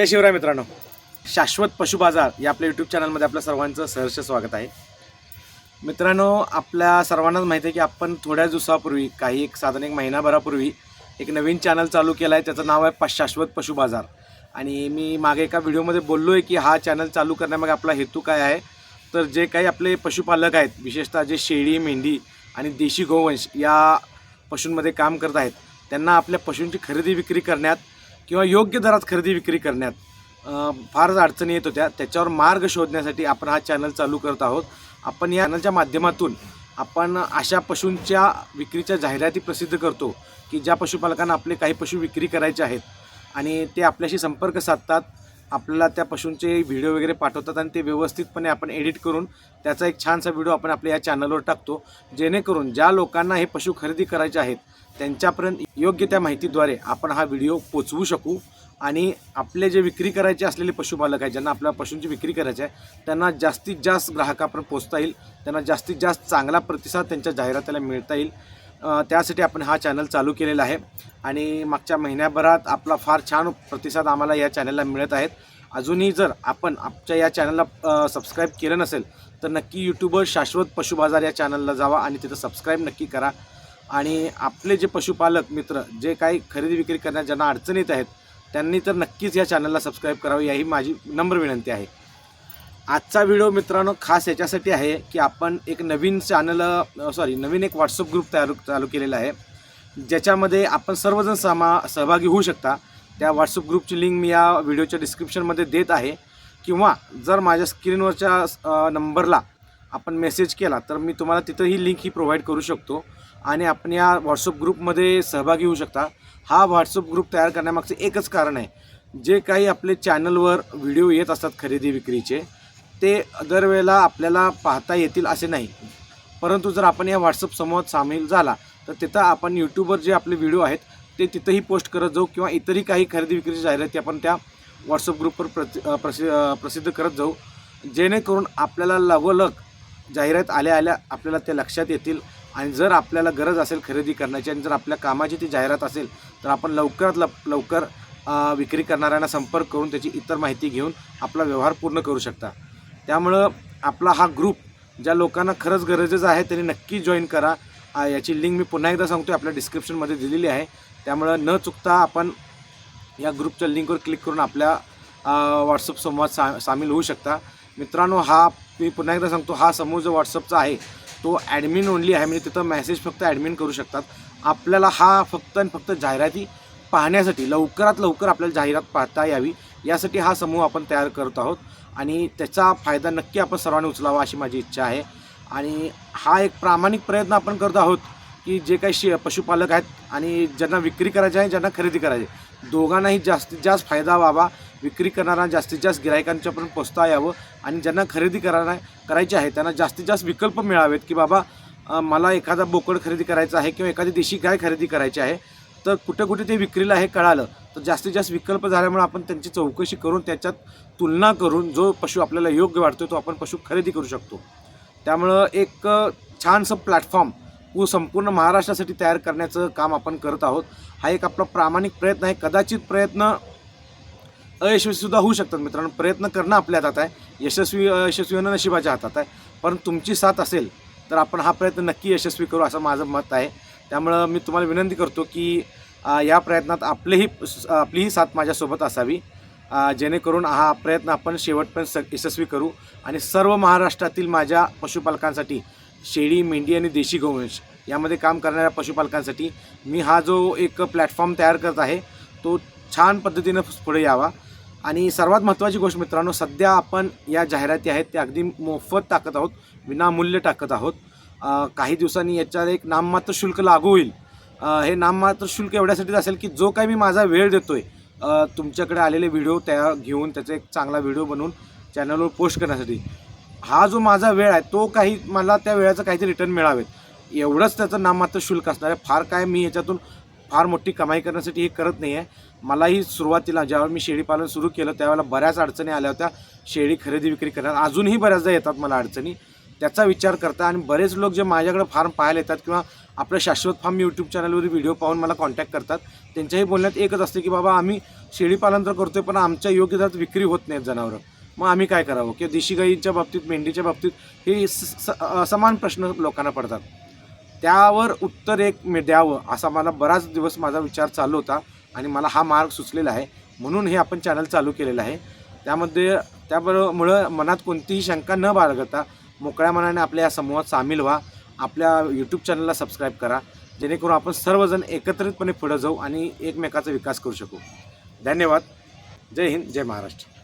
जय शिवराय मित्रांनो. शाश्वत पशु बाजार या आपल्या यूट्यूब चॅनलमध्ये आपल्या सर्वांचं सहर्ष स्वागत आहे. मित्रांनो आपल्या सर्वांनाच माहिती आहे की आपण थोड्या दिवसापूर्वी काही एक साधारण एक महिनाभरापूर्वी एक नवीन चॅनल चालू केला आहे. त्याचं नाव आहे प शाश्वत पशु बाजार. आणि मी मागे एका व्हिडिओमध्ये बोललो आहे की हा चॅनल चालू करण्यामागे आपला हेतू काय आहे? तर जे काही आपले पशुपालक आहेत विशेषतः जे शेळी मेंढी आणि देशी गोवंश या पशूंमध्ये काम करत आहेत त्यांना आपल्या पशूंची खरेदी विक्री करण्यात किंवा योग्य दरात खरेदी विक्री करण्यात फारच अडचणी येत होत्या. त्याच्यावर मार्ग शोधण्यासाठी आपण हा चॅनल चालू करत आहोत. आपण या चॅनलच्या माध्यमातून आपण अशा पशूंच्या विक्रीच्या जाहिराती प्रसिद्ध करतो की ज्या पशुपालकांना आपले काही पशु विक्री करायचे आहेत आणि ते आपल्याशी संपर्क साधतात आपल्याला त्या पशूंचे व्हिडिओ वगैरे पाठवतात आणि ते व्यवस्थितपणे आपण एडिट करून त्याचा एक छानसा व्हिडिओ आपण आपल्या या चॅनलवर टाकतो. जेणेकरून ज्या लोकांना हे पशु खरेदी करायचे आहेत त्यांच्यापर्यंत योग्य त्या माहितीद्वारे आपण हा व्हिडिओ पोचवू शकू. आणि आपले जे विक्री करायचे असलेले पशुपालक आहे ज्यांना आपल्या पशूंची विक्री करायची आहे त्यांना जास्तीत जास्त ग्राहकापर्यंत पोचता येईल. त्यांना जास्तीत जास्त चांगला प्रतिसाद त्यांच्या जाहिरातीला मिळता येईल. त्यासाठी आपण हा चॅनल चालू केलेला आहे. आणि मागच्या महिन्याभरात आपला फार छान प्रतिसाद आम्हाला या चॅनलला मिळत आहेत. अजूनही जर आपण आमच्या या चॅनलला सबस्क्राईब केलं नसेल तर नक्की यूट्यूबवर शाश्वत पशुबाजार या चॅनलला जावा आणि तिथं सबस्क्राईब नक्की करा. आणि आपले जे पशुपालक मित्र जे काही खरेदी विक्री करण्यात ज्यांना अडचण येत आहेत त्यांनी तर नक्कीच या चॅनलला सबस्क्राईब करावं याही माझी नम्र विनंती आहे. आजचा व्हिडिओ मित्रांनो खास याच्यासाठी आहे की आपण एक नवीन चॅनल सॉरी नवीन एक व्हॉट्सअप ग्रुप तयार चालू केलेला आहे. ज्याच्यामध्ये आपण सर्वजण समा सहभागी होऊ शकता. त्या व्हॉट्सअप ग्रुपची लिंक मी या व्हिडिओच्या डिस्क्रिप्शनमध्ये देत आहे. किंवा जर माझ्या स्क्रीनवरच्या नंबरला आपण मेसेज केला तर मी तुम्हाला तिथं ही लिंक ही प्रोव्हाइड करू शकतो. आणि आपण या व्हॉट्सअप ग्रुपमध्ये सहभागी होऊ शकता. हा व्हॉट्सअप ग्रुप तयार करण्यामागचं एकच कारण आहे. जे काही आपले चॅनलवर व्हिडिओ येत असतात खरेदी विक्रीचे ते दरवेळेला आपल्याला पाहता येतील असे नाही. परंतु जर आपण या व्हॉट्सअप समूहात सामील झाला तर तिथं आपण यूट्यूबवर जे आपले व्हिडिओ आहेत ते तिथंही पोस्ट करत जाऊ किंवा इतरही काही खरेदी विक्रीची जाहिराती आपण त्या व्हॉट्सअप ग्रुपवर प्रति प्रसि प्रसिद्ध करत जाऊ. जेणेकरून आपल्याला लगोलग जाहिरात आल्या आल्या आपल्याला ते लक्षात येतील. आणि जर आपल्याला गरज असेल खरेदी करण्याची आणि जर आपल्या कामाची ती जाहिरात असेल तर आपण लवकरात लव लवकर विक्री करणाऱ्यांना संपर्क करून त्याची इतर माहिती घेऊन आपला व्यवहार पूर्ण करू शकता. त्यामुळं आपला हा ग्रुप ज्या लोकांना खरंच गरजेचं आहे त्यांनी नक्की जॉईन करा. याची लिंक मी पुन्हा एकदा सांगतो आपल्या डिस्क्रिप्शनमध्ये दिलेली आहे. त्यामुळं न चुकता आपण या ग्रुपच्या लिंकवर क्लिक करून आपल्या व्हॉट्सअप संवाद सा सामील होऊ शकता. मित्रांनो हा मी पुन्हा एकदा सांगतो हा समूह जो व्हॉट्सअपचा आहे तो ॲडमिन ओनली आहे. म्हणजे तिथं मेसेज फक्त ॲडमिन करू शकतात. आपल्याला हा फक्त आणि फक्त जाहिराती पाहण्यासाठी लवकरात लवकर आपल्याला जाहिरात पाहता यावी. यासाठी हा समूह आपण तयार करत आहोत. आणि त्याचा फायदा नक्की आपण सर्वांनी उचलावा अशी माझी इच्छा आहे. आणि हा एक प्रामाणिक प्रयत्न आपण करत आहोत की जे काही शे पशुपालक आहेत आणि ज्यांना विक्री करायची आहे ज्यांना खरेदी करायची आहे, दोघांनाही जास्तीत जास्त फायदा व्हावा. विक्री करणारा जास्तीत जास्त गिरायकांच्यापर्यंत पोचता यावं आणि ज्यांना खरेदी करायला करायची आहे त्यांना जास्तीत जास्त विकल्प मिळावेत की बाबा मला एखादा बोकड खरेदी करायचा आहे किंवा एखादी देशी गाय खरेदी करायची आहे तर कुठे कुठे ते विक्रीला हे कळालं. तर जास्तीत जास्त विकल्प झाल्यामुळे आपण त्यांची चौकशी करून त्याच्यात तुलना करून जो पशु आपल्याला योग्य वाटतो तो आपण पशु खरेदी करू शकतो. त्यामुळं एक छानसं प्लॅटफॉर्म पू संपूर्ण महाराष्ट्रासाठी तयार करण्याचं काम आपण करत आहोत. हा एक आपला प्रामाणिक प्रयत्न आहे. कदाचित प्रयत्न अयशस्वीसुद्धा होऊ शकतात मित्रांनो. प्रयत्न करणं आपल्या हातात आहे. यशस्वी अयशस्वी होणं नशिबाच्या हातात आहे. पण तुमची साथ असेल तर आपण हा प्रयत्न नक्की यशस्वी करू असं माझं मत आहे. त्यामुळं मी तुम्हाला विनंती करतो की या प्रयत्नात आपलेही आपलीही साथ माझ्यासोबत असावी. जेणेकरून हा प्रयत्न आपण शेवटपर्यंत स यशस्वी करू. आणि सर्व महाराष्ट्रातील माझ्या पशुपालकांसाठी शेळी मेंढी आणि देशी गोवंश यामध्ये काम करणाऱ्या पशुपालकांसाठी मी हा जो एक प्लॅटफॉर्म तयार करत आहे तो छान पद्धतीनं पुढे यावा. आणि सर्वात महत्त्वाची गोष्ट मित्रांनो सध्या आपण या जाहिराती आहेत त्या अगदी मोफत टाकत आहोत विनामूल्य टाकत आहोत. काही दिवसांनी याच्यावर एक नाममात्र शुल्क लागू होईल. हे नाममात्र शुल्क एवढ्यासाठीच असेल की जो काही मी माझा वेळ देतो आहे तुमच्याकडे आलेले व्हिडिओ त्या घेऊन त्याचा एक चांगला व्हिडिओ बनवून चॅनलवर पोस्ट करण्यासाठी. हा जो माझा वेळ आहे तो काही मला त्या वेळाचं काहीतरी रिटर्न मिळावेत. एवढंच त्याचं नाममात्र शुल्क असणार आहे. फार काय मी याच्यातून फार मोठी कमाई करण्यासाठी हे करत नाही आहे मलाही सुरुवातीला ज्यावेळी मी शेळीपालन सुरू केलं त्यावेळेला बऱ्याच अडचणी आल्या होत्या. शेळी खरेदी विक्री करण्यात अजूनही बऱ्याचदा येतात मला अडचणी. त्याचा विचार करता आणि बरेच लोक जे माझ्याकडे फार्म पाहायला येतात किंवा आपलं शाश्वत फार्म यूट्यूब चॅनलवर व्हिडिओ पाहून मला कॉन्टॅक्ट करतात त्यांच्याही बोलण्यात एकच असते की बाबा आम्ही शेळीपालन तर करतोय पण आमच्या योग्य दरात विक्री होत नाहीत जनावरं. मग आम्ही काय करावं? किंवा देशी गाईच्या बाबतीत मेंढीच्या बाबतीत हे स- स- असमान प्रश्न लोकांना पडतात. त्यावर उत्तर एक मी द्यावं असा मला बराच दिवस माझा विचार चालू होता आणि मला हा मार्ग सुचलेला आहे. म्हणून हे आपण चॅनल चालू केलेलं आहे. त्यामध्ये त्याबरोबरमुळं मनात कोणतीही शंका न बाळगता मोकळ्या मनाने आपल्या या समूहात सामील व्हा. आपल्या यूट्यूब चॅनलला सबस्क्राईब करा. जेणेकरून आपण सर्वजण एकत्रितपणे पुढं जाऊ आणि एकमेकाचा विकास करू शकू. धन्यवाद. जय हिंद जय महाराष्ट्र.